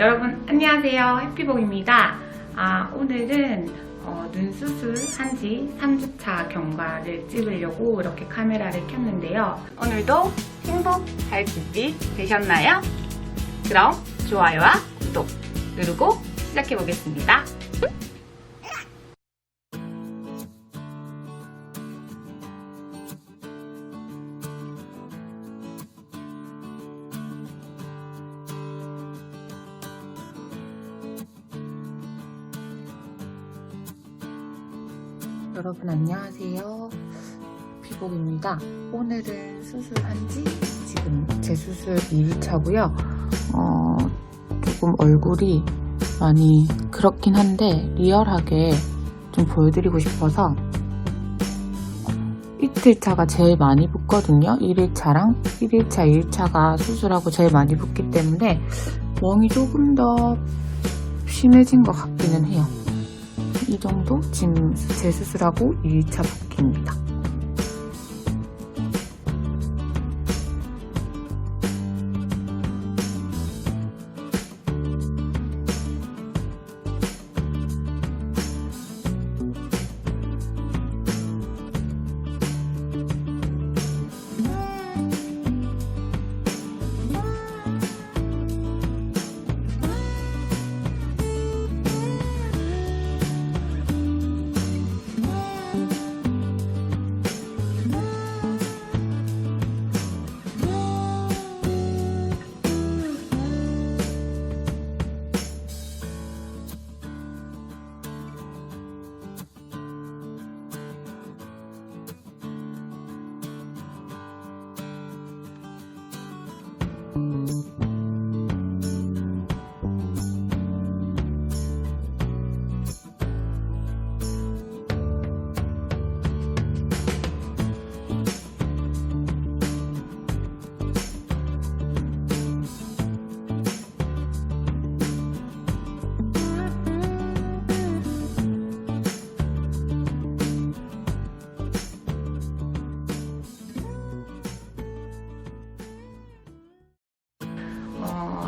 여러분 안녕하세요. 해피복입니다. 아, 오늘은 어, 눈 수술 한 지 3주차 경과를 찍으려고 이렇게 카메라를 켰는데요. 오늘도 행복할 준비 되셨나요? 그럼 좋아요와 구독 누르고 시작해 보겠습니다 여러분 안녕하세요. 피복입니다. 오늘은 수술한 지 지금 재수술 2일차고요. 어, 조금 얼굴이 많이 그렇긴 한데 리얼하게 좀 보여드리고 싶어서 이틀차가 제일 많이 붓거든요. 1일차랑 1일차, 2일차가 수술하고 제일 많이 붓기 때문에 멍이 조금 더 심해진 것 같기는 해요. 이 정도 지금 재수술하고 2일차 붓기입니다.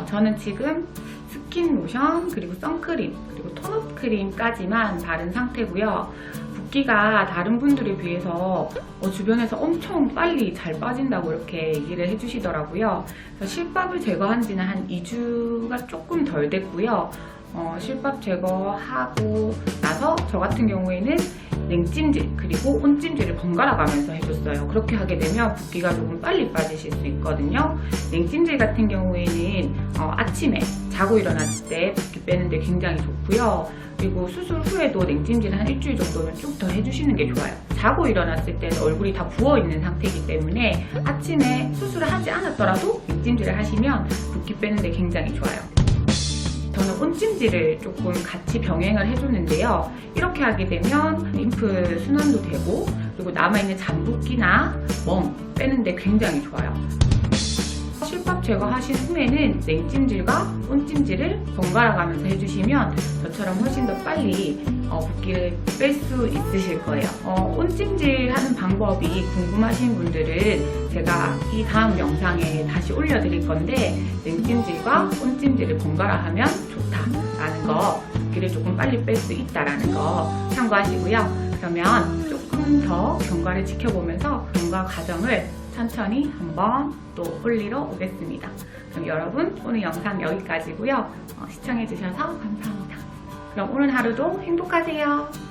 어, 저는 지금 스킨 로션 그리고 선크림 그리고 톤업 크림까지만 바른 상태고요. 붓기가 다른 분들에 비해서 어, 주변에서 엄청 빨리 잘 빠진다고 이렇게 얘기를 해주시더라고요. 그래서 실밥을 제거한 지는 한 2주가 조금 덜 됐고요. 어, 실밥 제거하고 나서 저 같은 경우에는 냉찜질 그리고 온찜질을 번갈아 가면서 해줬어요. 그렇게 하게 되면 붓기가 조금 빨리 빠지실 수 있거든요. 냉찜질 같은 경우에는 어, 아침에 자고 일어났을 때 붓기 빼는데 굉장히 좋고요. 그리고 수술 후에도 냉찜질 한 일주일 정도는 쭉 더 해주시는 게 좋아요. 자고 일어났을 때는 얼굴이 다 부어있는 상태이기 때문에 아침에 수술을 하지 않았더라도 냉찜질을 하시면 붓기 빼는데 굉장히 좋아요. 저는 온찜질을 조금 같이 병행을 해줬는데요. 이렇게 하게 되면 림프 순환도 되고 그리고 남아있는 잔붓기나 멍 빼는데 굉장히 좋아요. 실밥 제거하신 후에는 냉찜질과 온찜질을 번갈아 가면서 해주시면 저처럼 훨씬 더 빨리 어, 붓기를 뺄 수 있으실 거예요. 어, 온찜질 하는 방법이 궁금하신 분들은 제가 이 다음 영상에 다시 올려드릴 건데 냉찜질과 온찜질을 번갈아 하면 좋다라는 거 붓기를 조금 빨리 뺄 수 있다라는 거 참고하시고요. 그러면 조금 더 경과를 지켜보면서 경과 과정을 천천히 한번 또 올리러 오겠습니다. 그럼 여러분 오늘 영상 여기까지고요. 어, 시청해주셔서 감사합니다. 그럼 오늘 하루도 행복하세요.